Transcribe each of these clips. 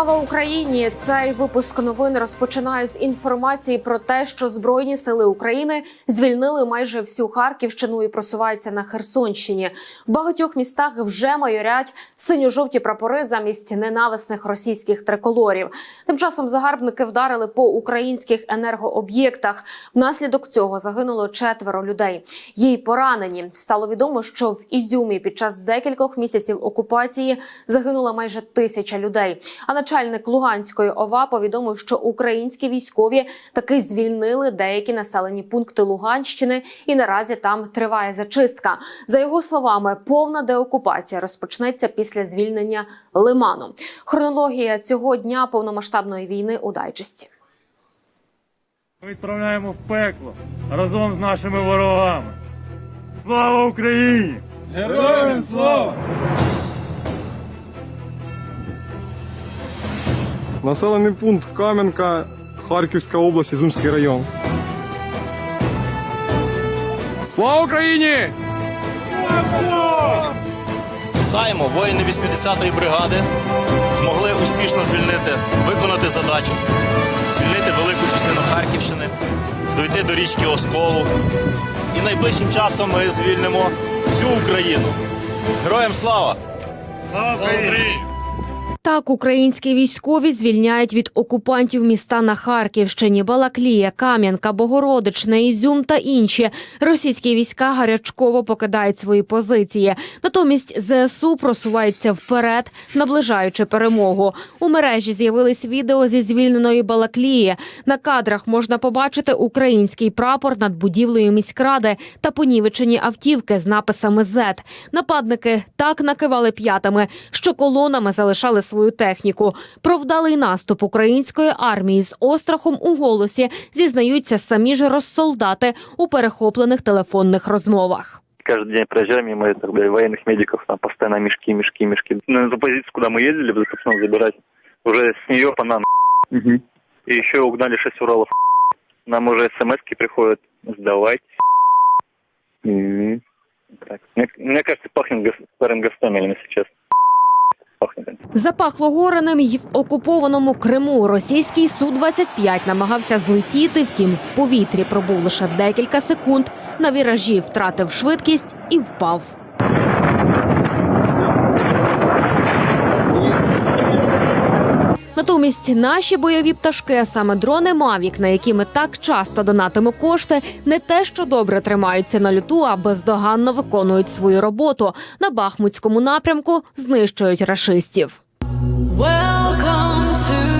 Слава Україні! Цей випуск новин розпочинаю з інформації про те, що Збройні сили України звільнили майже всю Харківщину і просуваються на Херсонщині. В багатьох містах вже майорять синьо-жовті прапори замість ненависних російських триколорів. Тим часом загарбники вдарили по українських енергооб'єктах. Внаслідок цього загинуло четверо людей. Є й поранені. Стало відомо, що в Ізюмі під час декількох місяців окупації загинула майже тисяча людей. А начальник Луганської ОВА повідомив, що українські військові таки звільнили деякі населені пункти Луганщини, і наразі там триває зачистка. За його словами, повна деокупація розпочнеться після звільнення Лиману. Хронологія цього дня повномасштабної війни у дайджесті. Ми відправляємо в пекло разом з нашими ворогами. Слава Україні! Героям слава! Населений пункт Кам'янка, Харківська область, Ізюмський район. Слава Україні! Вітаємо, воїни 80-ї бригади змогли успішно звільнити, виконати задачу, звільнити велику частину Харківщини, дойти до річки Осколу. І найближчим часом ми звільнимо всю Україну. Героям слава! Слава Україні! Так, українські військові звільняють від окупантів міста на Харківщині, Балаклія, Кам'янка, Богородичне, Ізюм та інші. Російські війська гарячково покидають свої позиції. Натомість ЗСУ просуваються вперед, наближаючи перемогу. У мережі з'явились відео зі звільненої Балаклії. На кадрах можна побачити український прапор над будівлею міськради та понівечені автівки з написами «З». Нападники так накивали п'ятами, що колонами залишали свою техніку. Про вдалий наступ української армії з острахом у голосі зізнаються самі ж розсолдати у перехоплених телефонних розмовах. каждый день проезжаем мимо этих бля, военных медиков, там постоянно мешки, мешки, мешки. На ту позицию, куда мы ездили, собственно, забирать, уже с нее по нам. И еще угнали 6 Уралов. Нам уже смс приходят, сдавайте. Так. Мне, мне кажется, пахнет гос- старым Гастомелем сейчас. Пахнет. Запахло гореним й в окупованому Криму. Російський Су-25 намагався злетіти, втім в повітрі пробув лише декілька секунд. На віражі втратив швидкість і впав. Натомість наші бойові пташки, а саме дрони Мавік, на які ми так часто донатимо кошти, не те, що добре тримаються на люту, а бездоганно виконують свою роботу. На Бахмутському напрямку знищують рашистів. Welcome to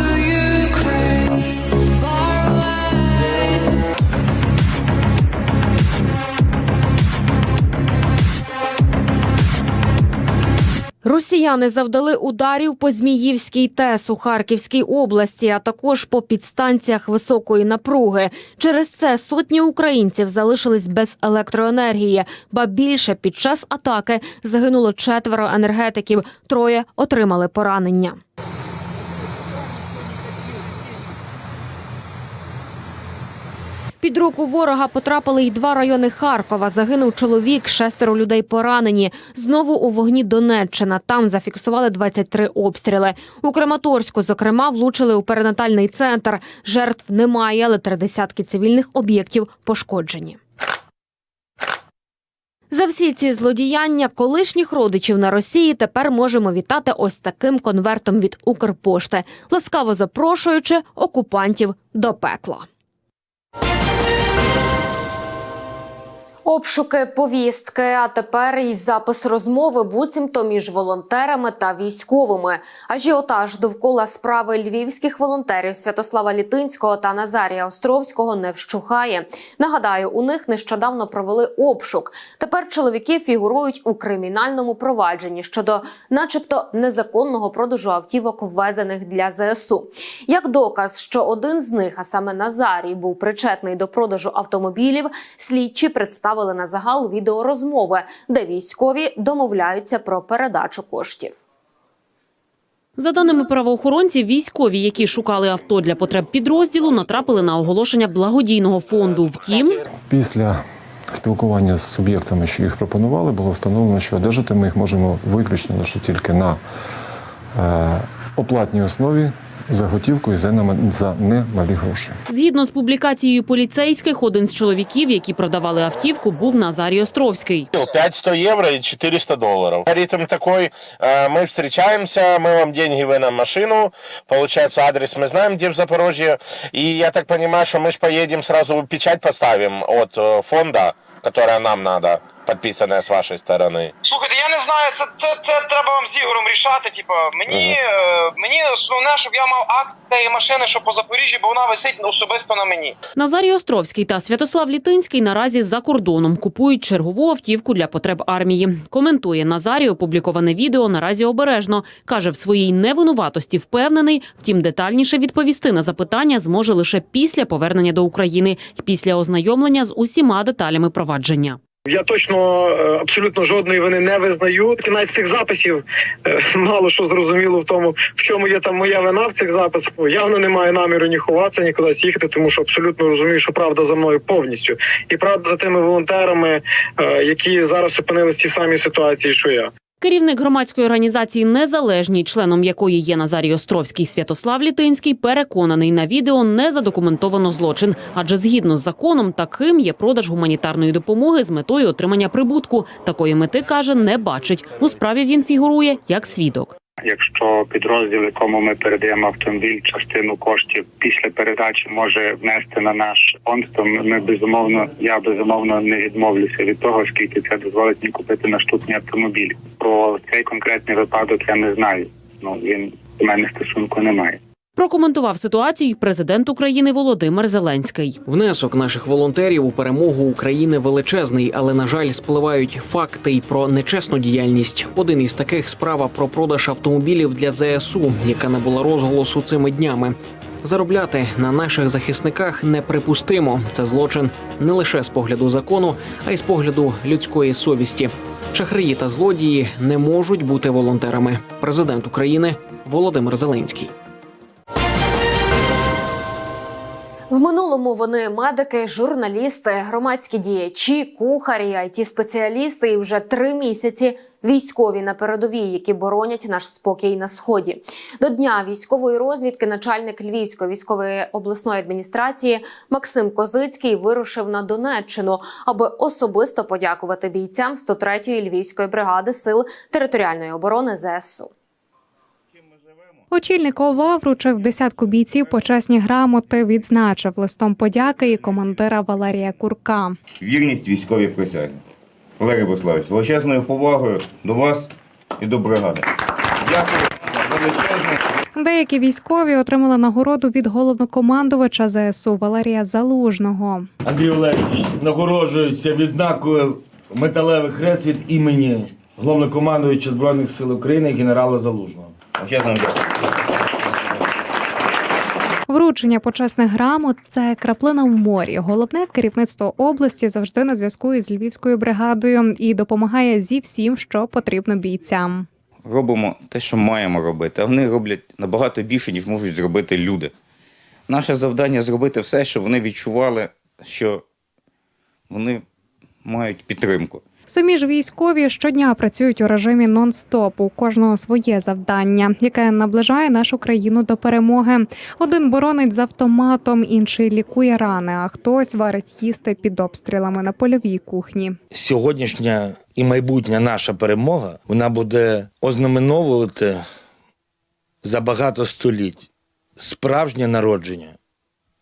Росіяни завдали ударів по Зміївській ТЕС у Харківській області, а також по підстанціях високої напруги. Через це сотні українців залишились без електроенергії. Ба більше під час атаки загинуло четверо енергетиків. Троє отримали поранення. Під руку ворога потрапили й два райони Харкова. Загинув чоловік, шестеро людей поранені. Знову у вогні Донеччина. Там зафіксували 23 обстріли. У Краматорську, зокрема, влучили у перинатальний центр. Жертв немає, але три десятки цивільних об'єктів пошкоджені. За всі ці злодіяння колишніх родичів на Росії тепер можемо вітати ось таким конвертом від Укрпошти, ласкаво запрошуючи окупантів до пекла. Обшуки, повістки, а тепер і запис розмови буцімто між волонтерами та військовими. Ажіотаж довкола справи львівських волонтерів Святослава Літинського та Назарія Островського не вщухає. Нагадаю, у них нещодавно провели обшук. Тепер чоловіки фігурують у кримінальному провадженні щодо, начебто, незаконного продажу автівок, ввезених для ЗСУ. Як доказ, що один з них, а саме Назарій, був причетний до продажу автомобілів, слідчі представили на загал відеорозмови, де військові домовляються про передачу коштів. За даними правоохоронців, військові, які шукали авто для потреб підрозділу, натрапили на оголошення благодійного фонду. Втім, Після спілкування з суб'єктами, що їх пропонували, було встановлено, що одержати ми їх можемо виключно лише тільки на е, оплатній основі за готівку і за нема- за немалі гроші. Згідно з публікацією поліцейських, один з чоловіків, які продавали автівку, був Назарій Островський. 500 евро и 400 долларов. Алгоритм такой, э, мы встречаемся, мы вам деньги, вы нам машину, получается адрес мы знаем, где в Запорожье, и я так понимаю, что мы же поедем сразу печать поставим от э, фонда, которая нам надо, подписанная с вашей стороны. Слухайте, я не знаю, це, це, це треба вам з Ігорем рішати. Типа, мені, е, мені основне, щоб я мав акт цієї машини, що по Запоріжжі, бо вона висить особисто на мені. Назарій Островський та Святослав Літинський наразі за кордоном купують чергову автівку для потреб армії. Коментує Назарій опубліковане відео наразі обережно. каже, в своїй невинуватості впевнений. Втім, детальніше відповісти на запитання зможе лише після повернення до України і після ознайомлення з усіма деталями провадження. Я точно е, абсолютно жодної вини не визнаю. Кінець цих записів е, мало що зрозуміло в тому, в чому є там моя вина в цих записах. Явно не маю наміру ні ховатися, ні кудись їхати, тому що абсолютно розумію, що правда за мною повністю, і правда за тими волонтерами, е, які зараз опинилися в тій самій ситуації, що я. Керівник громадської організації Незалежні, членом якої є Назарій Островський Святослав Літинський, переконаний на відео не задокументовано злочин, адже згідно з законом таким є продаж гуманітарної допомоги з метою отримання прибутку. Такої мети каже, не бачить. У справі він фігурує як свідок. Якщо підрозділ, якому ми передаємо автомобіль, частину коштів після передачі може внести на наш фонд, то ми безумовно, я безумовно не відмовлюся від того, скільки це дозволить мені купити наступні автомобілі. Про цей конкретний випадок я не знаю. Ну він у мене стосунку немає. Прокоментував ситуацію президент України Володимир Зеленський. Внесок наших волонтерів у перемогу України величезний, але на жаль, спливають факти й про нечесну діяльність. Один із таких справа про продаж автомобілів для ЗСУ, яка не була розголосу цими днями. Заробляти на наших захисниках неприпустимо. Це злочин не лише з погляду закону, а й з погляду людської совісті. Шахраї та злодії не можуть бути волонтерами. Президент України Володимир Зеленський. В минулому вони медики, журналісти, громадські діячі, кухарі, it спеціалісти і вже три місяці військові на передовій, які боронять наш спокій на сході. До дня військової розвідки начальник Львівської військової обласної адміністрації Максим Козицький вирушив на Донеччину, аби особисто подякувати бійцям 103-ї львівської бригади сил територіальної оборони ЗСУ. Очільник ОВА вручив десятку бійців почесні грамоти, відзначив листом подяки і командира Валерія Курка. Вірність військовій присягі. Валерій Бославович, з величезною повагою до вас і до бригади. Дякую величезне. Деякі військові отримали нагороду від головнокомандувача ЗСУ Валерія Залужного. Андрій Олегович нагороджується відзнакою металевий хрест від імені головнокомандуюча Збройних сил України генерала Залужного. Величезне дякую. Вручення почесних грамот це краплина в морі. Головне керівництво області завжди на зв'язку із львівською бригадою і допомагає зі всім, що потрібно бійцям. Робимо те, що маємо робити, а вони роблять набагато більше, ніж можуть зробити люди. Наше завдання зробити все, щоб вони відчували, що вони мають підтримку. Самі ж військові щодня працюють у режимі нон-стоп. У кожного своє завдання, яке наближає нашу країну до перемоги. Один боронить з автоматом, інший лікує рани, а хтось варить їсти під обстрілами на польовій кухні. Сьогоднішня і майбутня наша перемога вона буде ознаменовувати за багато століть справжнє народження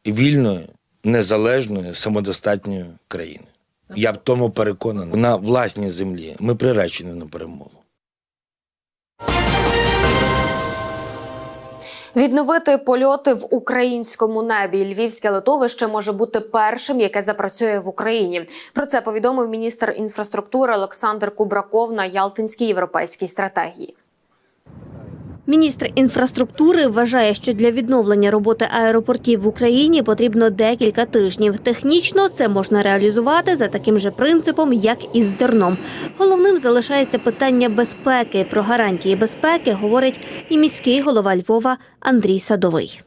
вільної, незалежної, самодостатньої країни. Я в тому переконаний. На власній землі ми приречені на перемогу. Відновити польоти в українському небі. Львівське литовище може бути першим, яке запрацює в Україні. Про це повідомив міністр інфраструктури Олександр Кубраков на Ялтинській європейській стратегії. Міністр інфраструктури вважає, що для відновлення роботи аеропортів в Україні потрібно декілька тижнів. Технічно це можна реалізувати за таким же принципом, як і з зерном. Головним залишається питання безпеки. Про гарантії безпеки говорить і міський голова Львова Андрій Садовий.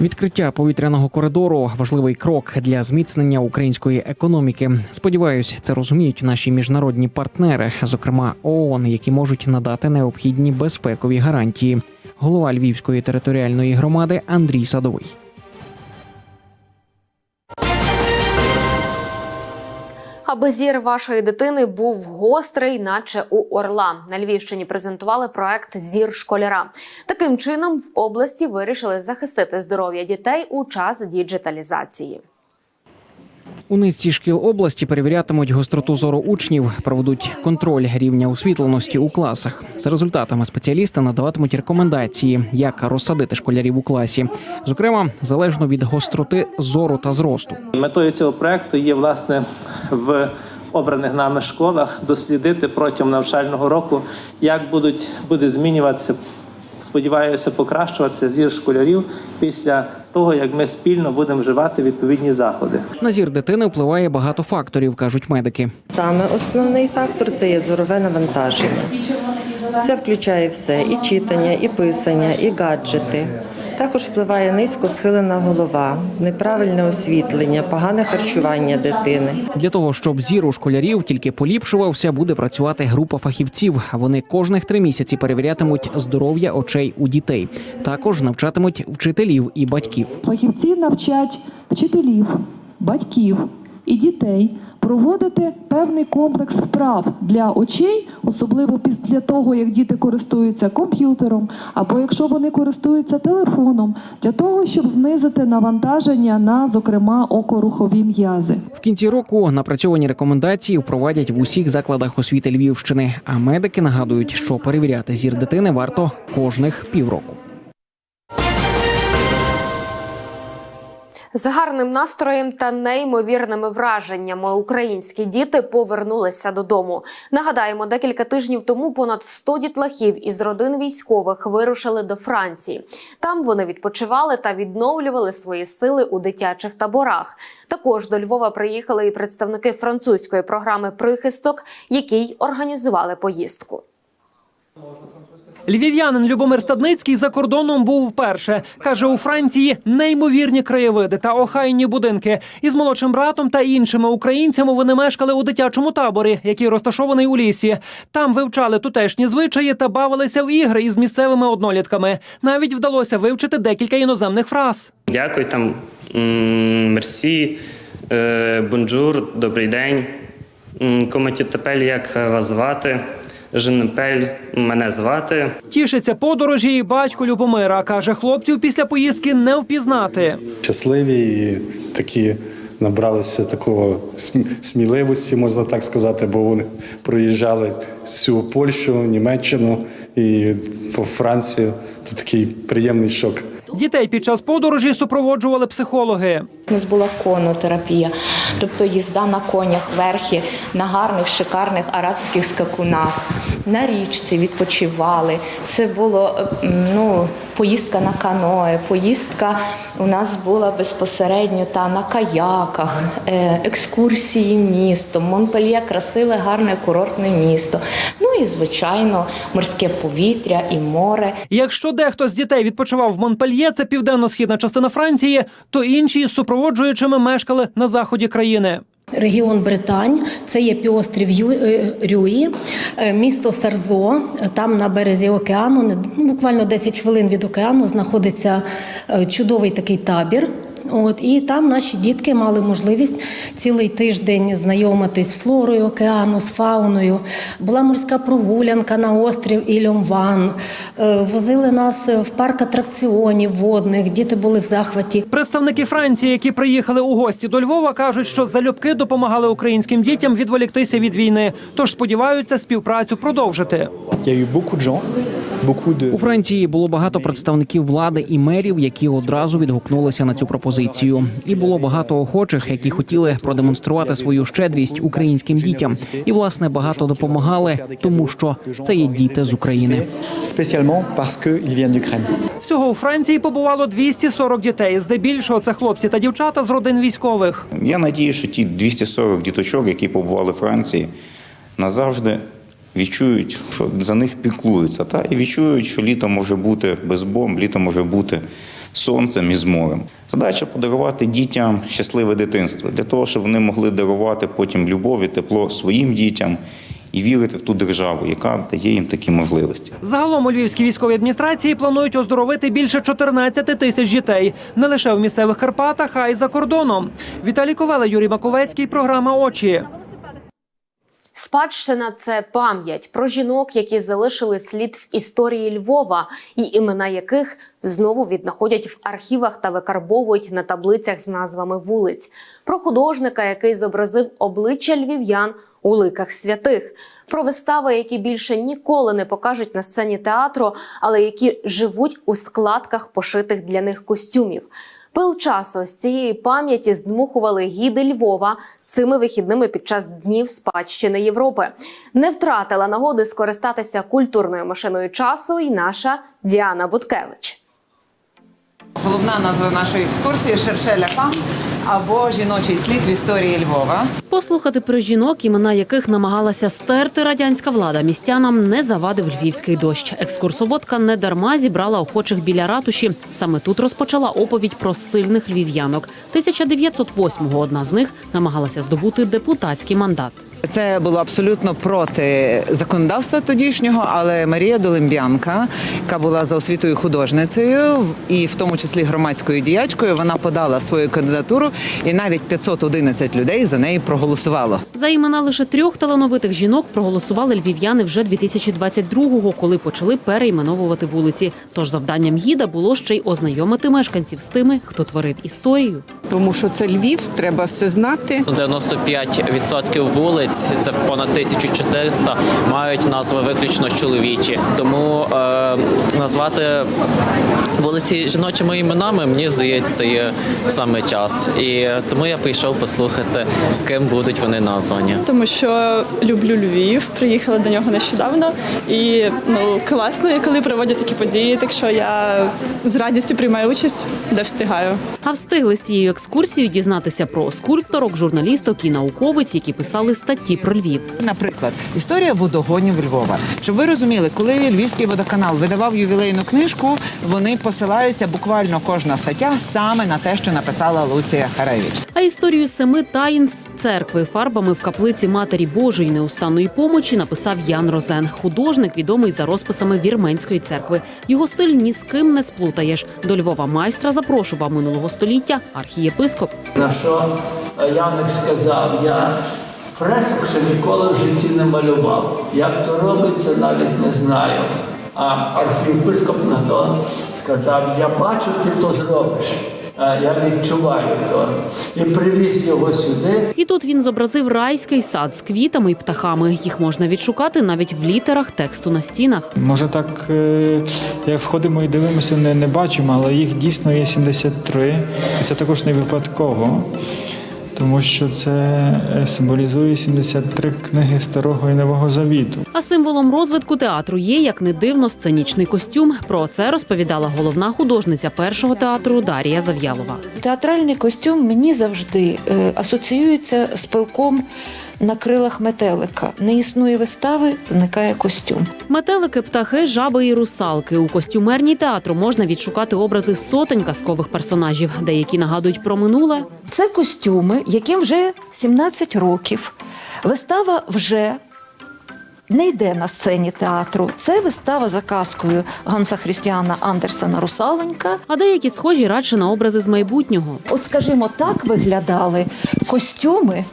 Відкриття повітряного коридору важливий крок для зміцнення української економіки. Сподіваюсь, це розуміють наші міжнародні партнери, зокрема ООН, які можуть надати необхідні безпекові гарантії. голова Львівської територіальної громади Андрій Садовий. Аби зір вашої дитини був гострий, наче у орла. На Львівщині презентували проект Зір школяра. Таким чином в області вирішили захистити здоров'я дітей у час діджиталізації. У низці шкіл області перевірятимуть гостроту зору учнів, проведуть контроль рівня освітленості у класах. За результатами спеціалісти надаватимуть рекомендації, як розсадити школярів у класі, зокрема залежно від гостроти зору та зросту. Метою цього проекту є власне в обраних нами школах дослідити протягом навчального року, як будуть буде змінюватися. Сподіваюся, покращуватися зір школярів після того, як ми спільно будемо вживати відповідні заходи. На зір дитини впливає багато факторів, кажуть медики. Саме основний фактор це є зорове навантаження. Це включає все: і читання, і писання, і гаджети. Також впливає низько схилена голова, неправильне освітлення, погане харчування дитини. Для того щоб зір у школярів тільки поліпшувався, буде працювати група фахівців. Вони кожних три місяці перевірятимуть здоров'я очей у дітей. Також навчатимуть вчителів і батьків. Фахівці навчать вчителів, батьків і дітей проводити певний комплекс вправ для очей, особливо після того, як діти користуються комп'ютером, або якщо вони користуються телефоном, для того, щоб знизити навантаження на, зокрема, окорухові м'язи. В кінці року напрацьовані рекомендації впровадять в усіх закладах освіти Львівщини. А медики нагадують, що перевіряти зір дитини варто кожних півроку. З гарним настроєм та неймовірними враженнями українські діти повернулися додому. Нагадаємо, декілька тижнів тому понад 100 дітлахів із родин військових вирушили до Франції. Там вони відпочивали та відновлювали свої сили у дитячих таборах. Також до Львова приїхали і представники французької програми Прихисток, який організували поїздку. Львів'янин Любомир Стадницький за кордоном був вперше. Каже, у Франції неймовірні краєвиди та охайні будинки. Із молодшим братом та іншими українцями вони мешкали у дитячому таборі, який розташований у лісі. Там вивчали тутешні звичаї та бавилися в ігри із місцевими однолітками. Навіть вдалося вивчити декілька іноземних фраз. Дякую там. Мерсі, е, бонжур, добрий день. М, Кометітепель, як вас звати? Женепель, мене звати. Тішиться подорожі і батько Любомира. каже, хлопців після поїздки не впізнати. щасливі і такі набралися такого сміливості, можна так сказати, бо вони проїжджали всю Польщу, Німеччину і по Францію. То такий приємний шок. Дітей під час подорожі супроводжували психологи. У нас була конотерапія, тобто їзда на конях верхи, на гарних, шикарних арабських скакунах, на річці відпочивали. Це було ну, поїздка на каное, поїздка у нас була безпосередньо та на каяках, е, екскурсії містом. Монпельє красиве, гарне курортне місто. Ну і звичайно, морське повітря і море. Якщо дехто з дітей відпочивав в Монпельє, це південно-східна частина Франції, то інші з супроводжуючими мешкали на заході країни. Регіон Британь, це є півострів е, Рюї, е, місто Сарзо. Там на березі океану, ну, буквально 10 хвилин від океану, знаходиться е, чудовий такий табір. От і там наші дітки мали можливість цілий тиждень знайомитись з флорою океану, з фауною. Була морська прогулянка на острів Ільомван. Е, Возили нас в парк атракціонів водних. Діти були в захваті. Представники Франції, які приїхали у гості до Львова, кажуть, що залюбки допомагали українським дітям відволіктися від війни. Тож сподіваються співпрацю продовжити. У Франції було багато представників влади і мерів, які одразу відгукнулися на цю пропозицію. І було багато охочих, які хотіли продемонструвати свою щедрість українським дітям. І власне багато допомагали, тому що це є діти з України. d'Ukraine. Всього у Франції побувало 240 дітей. Здебільшого це хлопці та дівчата з родин військових. Я надію, що ті 240 діточок, які побували в Франції, назавжди відчують, що за них піклуються, та і відчують, що літо може бути без бомб, літо може бути сонцем і з морем. Задача подарувати дітям щасливе дитинство для того, щоб вони могли дарувати потім любов і тепло своїм дітям і вірити в ту державу, яка дає їм такі можливості. Загалом у Львівській військовій адміністрації планують оздоровити більше 14 тисяч дітей не лише в місцевих Карпатах, а й за кордоном. Віталій Ковела, Юрій Маковецький. Програма Очі. Спадщина це пам'ять про жінок, які залишили слід в історії Львова, і імена яких знову віднаходять в архівах та викарбовують на таблицях з назвами вулиць. Про художника, який зобразив обличчя львів'ян у ликах святих. Про вистави, які більше ніколи не покажуть на сцені театру, але які живуть у складках пошитих для них костюмів. Пил часу з цієї пам'яті здмухували гіди Львова цими вихідними під час днів спадщини Європи. Не втратила нагоди скористатися культурною машиною часу і наша Діана Буткевич. Головна назва нашої екскурсії Шершеля Фам або жіночий слід в історії Львова. Послухати про жінок, імена яких намагалася стерти радянська влада, містянам не завадив львівський дощ. Екскурсоводка не дарма зібрала охочих біля ратуші. Саме тут розпочала оповідь про сильних львів'янок. 1908-го одна з них намагалася здобути депутатський мандат. Це було абсолютно проти законодавства тодішнього, але Марія Долембянка, яка була за освітою художницею і в тому числі громадською діячкою, вона подала свою кандидатуру, і навіть 511 людей за неї проголосувало. За імена лише трьох талановитих жінок проголосували львів'яни вже 2022-го, коли почали перейменовувати вулиці. Тож завданням гіда було ще й ознайомити мешканців з тими, хто творив історію. Тому що це Львів, треба все знати. 95% вулиць, це понад 1400, мають назви виключно чоловічі. Тому е, назвати вулиці жіночими іменами, мені здається, це є саме час. І тому я прийшов послухати, ким будуть вони названі. Тому що люблю Львів, приїхала до нього нещодавно, і ну класно, коли проводять такі події. Так що я з радістю приймаю участь, де встигаю. А встигли з цією екскурсією дізнатися про скульпторок, журналісток і науковиць, які писали статті про Львів. Наприклад, історія водогонів Львова. Щоб ви розуміли, коли Львівський водоканал видавав ювілейну книжку, вони посилаються буквально кожна стаття саме на те, що написала Луція Харевич. А історію семи таїнств церкви фарбами в каплиці Матері Божої неустанної помочі написав Ян Розен, художник, відомий за розписами Вірменської церкви. Його стиль ні з ким не сплутаєш. До Львова майстра запрошував минулого століття архієпископ. На що Яник сказав, я фресок ще ніколи в житті не малював. Як то робиться, навіть не знаю. А архієпископ на то сказав, я бачу, ти то зробиш. А Я відчуваю то. І привіз його сюди. І тут він зобразив райський сад з квітами і птахами. Їх можна відшукати навіть в літерах тексту на стінах. Може так, е, як входимо і дивимося, не, не бачимо, але їх дійсно є 73. І це також не випадково, тому що це е, символізує 73 книги Старого і Нового Завіту. А символом розвитку театру є, як не дивно, сценічний костюм. Про це розповідала головна художниця першого театру Дарія Зав'ялова. Театральний костюм мені завжди е, асоціюється з пилком на крилах метелика. Не існує вистави, зникає костюм. Метелики, птахи, жаби і русалки. У костюмерній театру можна відшукати образи сотень казкових персонажів, деякі нагадують про минуле. Це костюми, яким вже 17 років. Вистава вже не йде на сцені театру. Це вистава за казкою Ганса Хрістіана Андерсена Русаленька. А деякі схожі радше на образи з майбутнього. От, скажімо, так виглядали костюми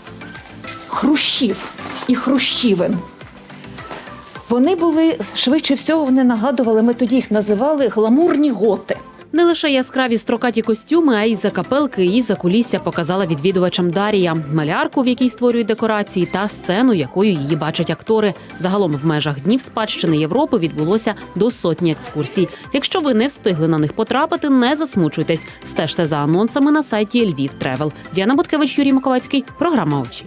хрущів і хрущівин. Вони були швидше всього, вони нагадували, ми тоді їх називали гламурні готи. Не лише яскраві строкаті костюми, а й закапелки і закулісся показала відвідувачам Дарія, малярку, в якій створюють декорації, та сцену, якою її бачать актори. Загалом в межах днів спадщини Європи відбулося до сотні екскурсій. Якщо ви не встигли на них потрапити, не засмучуйтесь. Стежте за анонсами на сайті Львів Тревел. Діана Буткевич, Юрій Маковецький. Програма очі.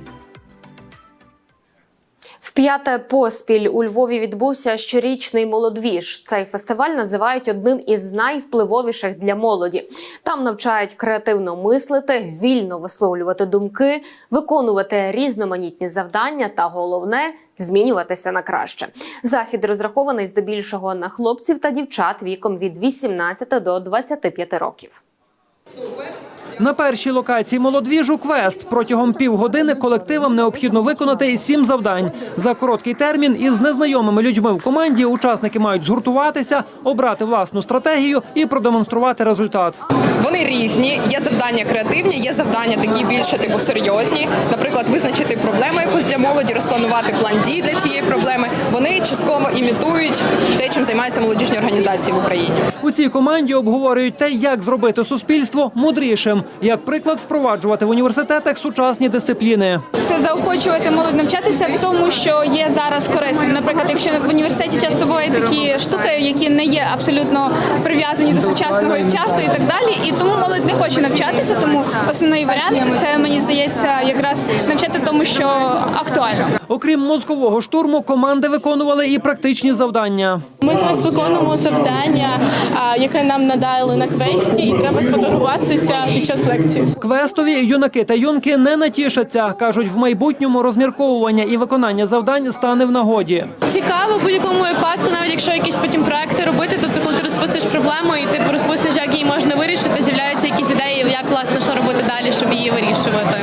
Вп'яте поспіль у Львові відбувся щорічний молодвіж. Цей фестиваль називають одним із найвпливовіших для молоді. Там навчають креативно мислити, вільно висловлювати думки, виконувати різноманітні завдання та головне змінюватися на краще. Захід розрахований здебільшого на хлопців та дівчат віком від 18 до 25 років. На першій локації молодвіжу квест. Протягом півгодини колективам необхідно виконати сім завдань. За короткий термін із незнайомими людьми в команді учасники мають згуртуватися, обрати власну стратегію і продемонструвати результат. Вони різні. Є завдання креативні, є завдання такі більше типу серйозні. Наприклад, визначити проблему якусь для молоді, розпланувати план дій для цієї проблеми. Вони частково імітують те, чим займаються молодіжні організації в Україні. У цій команді обговорюють те, як зробити суспільство мудрішим, як приклад впроваджувати в університетах сучасні дисципліни. Це заохочувати молодь навчатися в тому, що є зараз корисним. Наприклад, якщо в університеті часто бувають такі штуки, які не є абсолютно прив'язані до сучасного часу і так далі. І тому молодь не хоче навчатися. Тому основний варіант це мені здається якраз навчати тому, що актуально. Окрім мозкового штурму, команди виконували і практичні завдання. Ми зараз виконуємо завдання, яке нам надали на квесті, і треба сфотографуватися під час лекції. Квестові юнаки та юнки не натішаться. кажуть, в майбутньому розмірковування і виконання завдань стане в нагоді. Цікаво будь-якому випадку, навіть якщо якісь потім проекти робити, тобто коли ти розписуєш проблему і ти розписуєш, як її можна вирішити, з'являються якісь ідеї, як власне що робити далі, щоб її вирішувати.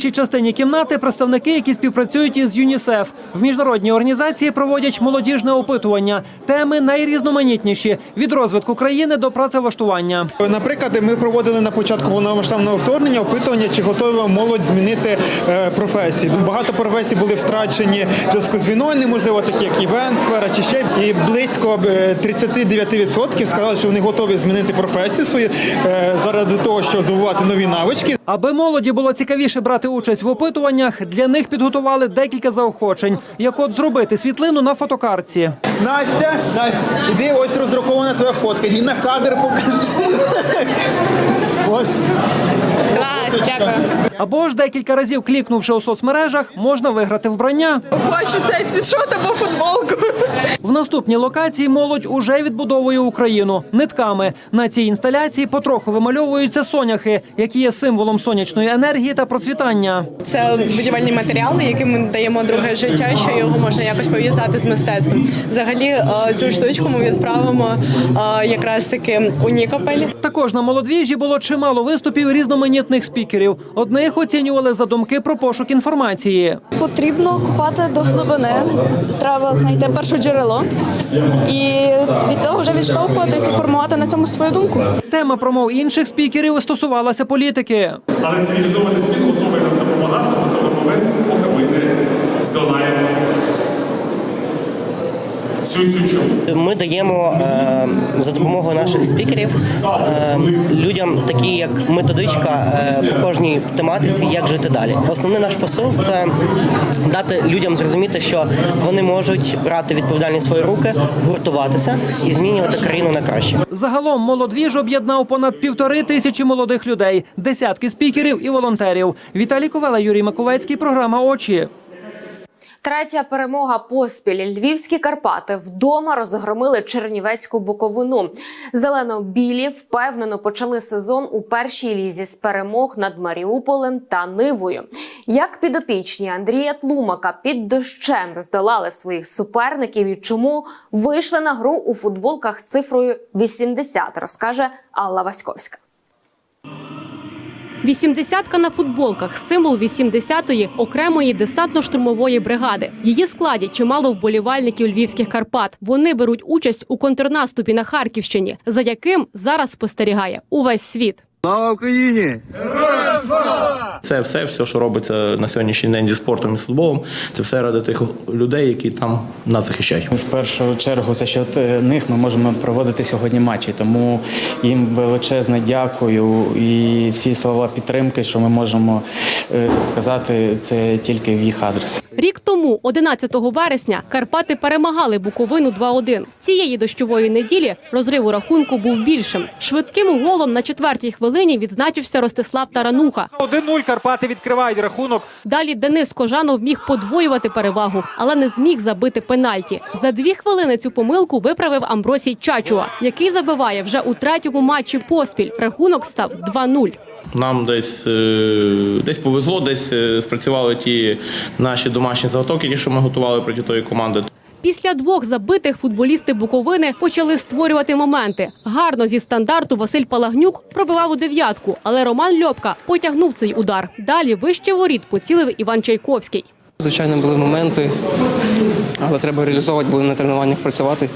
Іншій частині кімнати представники, які співпрацюють із ЮНІСЕФ. В міжнародній організації проводять молодіжне опитування. Теми найрізноманітніші від розвитку країни до працевлаштування. Наприклад, ми проводили на початку повномасштабного вторгнення опитування, чи готова молодь змінити е, професію. Багато професій були втрачені в зв'язку з війною, неможливо, такі як івент, сфера чи ще і близько е, 39% сказали, що вони готові змінити професію свою е, заради того, щоб здобувати нові навички. Аби молоді було цікавіше брати участь в опитуваннях, для них підготували декілька заохочень, як от зробити світлину на фотокартці. Настя, Настя, іди, ось розрахована твоя фотка. Іди на кадр покажи. Ось. Дякую. Або ж декілька разів клікнувши у соцмережах, можна виграти вбрання. Хочу цей світшот або футболку. В наступній локації молодь уже відбудовує Україну нитками. На цій інсталяції потроху вимальовуються соняхи, які є символом сонячної енергії та процвітання. Це будівельні матеріали, яким ми даємо друге життя, що його можна якось пов'язати з мистецтвом. Взагалі, е, цю штучку ми відправимо е, якраз таки у Нікопель. Також на молодвіжі було чимало виступів різноманітних спікерів. Одних оцінювали за думки про пошук інформації. Потрібно купати до глибини. Треба знайти перше джерело і від цього вже відштовхуватись і формувати на цьому свою думку. Тема промов інших спікерів стосувалася політики. Але цивілізований світ готовий нам допомагати до того моменту, поки ми не здолаємо чому. Ми даємо е, за допомогою наших спікерів е, людям такі як методичка е, по кожній тематиці, як жити далі. Основний наш посил це дати людям зрозуміти, що вони можуть брати відповідальність свої руки, гуртуватися і змінювати країну на краще. Загалом молодвіж об'єднав понад півтори тисячі молодих людей, десятки спікерів і волонтерів. Віталій Ковела, Юрій Маковецький. Програма Очі. Третя перемога поспіль. Львівські Карпати вдома розгромили Чернівецьку Буковину. Зелено-білі впевнено почали сезон у першій лізі з перемог над Маріуполем та Нивою. Як підопічні Андрія Тлумака під дощем здолали своїх суперників і чому вийшли на гру у футболках з цифрою 80, розкаже Алла Васьковська. Вісімдесятка на футболках символ 80-ї окремої десантно-штурмової бригади. Її складі чимало вболівальників львівських Карпат. Вони беруть участь у контрнаступі на Харківщині, за яким зараз спостерігає увесь світ. Слава Україні! Це все, все, що робиться на сьогоднішній день зі спортом і з футболом, це все ради тих людей, які там нас захищають. В першу чергу за счет них ми можемо проводити сьогодні матчі. Тому їм величезне дякую і всі слова підтримки, що ми можемо е, сказати, це тільки в їх адрес. Рік тому, 11 вересня, Карпати перемагали Буковину 2-1. Цієї дощової неділі розрив у рахунку був більшим. Швидким голом на четвертій хвилині відзначився Ростислав Тарануха. 1-0 Карпати відкривають рахунок. Далі Денис Кожанов міг подвоювати перевагу, але не зміг забити пенальті. За дві хвилини цю помилку виправив Амбросій Чачуа, який забиває вже у третьому матчі поспіль. Рахунок став 2-0. Нам десь, е, десь повезло, десь е, спрацювали ті наші домашні заготовки, ті, що ми готували проти тої команди. Після двох забитих футболісти Буковини почали створювати моменти. Гарно зі стандарту Василь Палагнюк пробивав у дев'ятку, але Роман Льопка потягнув цей удар. Далі вище воріт поцілив Іван Чайковський. Звичайно, були моменти, але треба реалізовувати, будемо на тренуваннях працювати,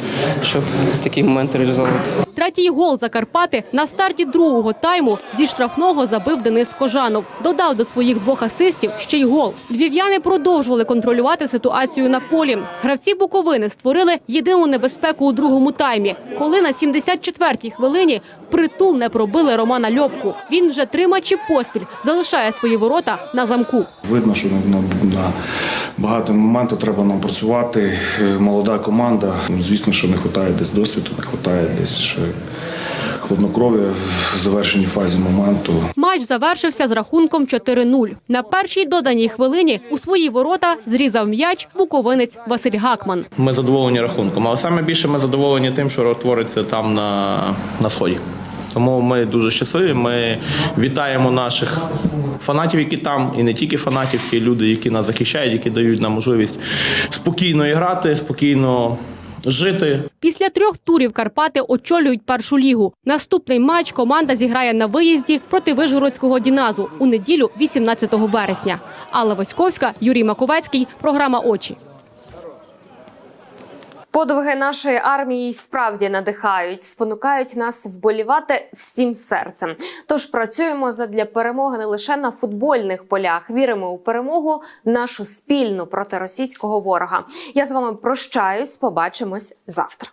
щоб такі моменти реалізовувати. Третій гол за Карпати на старті другого тайму зі штрафного забив Денис Кожанов. Додав до своїх двох асистів ще й гол. Львів'яни продовжували контролювати ситуацію на полі. Гравці Буковини створили єдину небезпеку у другому таймі, коли на 74-й хвилині впритул не пробили Романа Льопку. Він вже три матчі поспіль залишає свої ворота на замку. Видно, що на, на, багато моментів треба нам працювати. Е, Молода команда. Звісно, що не вистачає десь досвіду, не вистачає десь ще хладнокров'я в завершенні фазі моменту. Матч завершився з рахунком 4-0. На першій доданій хвилині у свої ворота зрізав м'яч буковинець Василь Гакман. Ми задоволені рахунком, але саме більше ми задоволені тим, що твориться там на, на сході. Тому ми дуже щасливі. Ми вітаємо наших фанатів, які там, і не тільки фанатів, ті люди, які нас захищають, які дають нам можливість спокійно грати, спокійно жити. Після трьох турів Карпати очолюють першу лігу. Наступний матч команда зіграє на виїзді проти Вишгородського Діназу у неділю 18 вересня. Алла Воськовська, Юрій Маковецький. Програма Очі. Подвиги нашої армії справді надихають, спонукають нас вболівати всім серцем. Тож працюємо задля перемоги не лише на футбольних полях. Віримо у перемогу нашу спільну проти російського ворога. Я з вами прощаюсь. Побачимось завтра.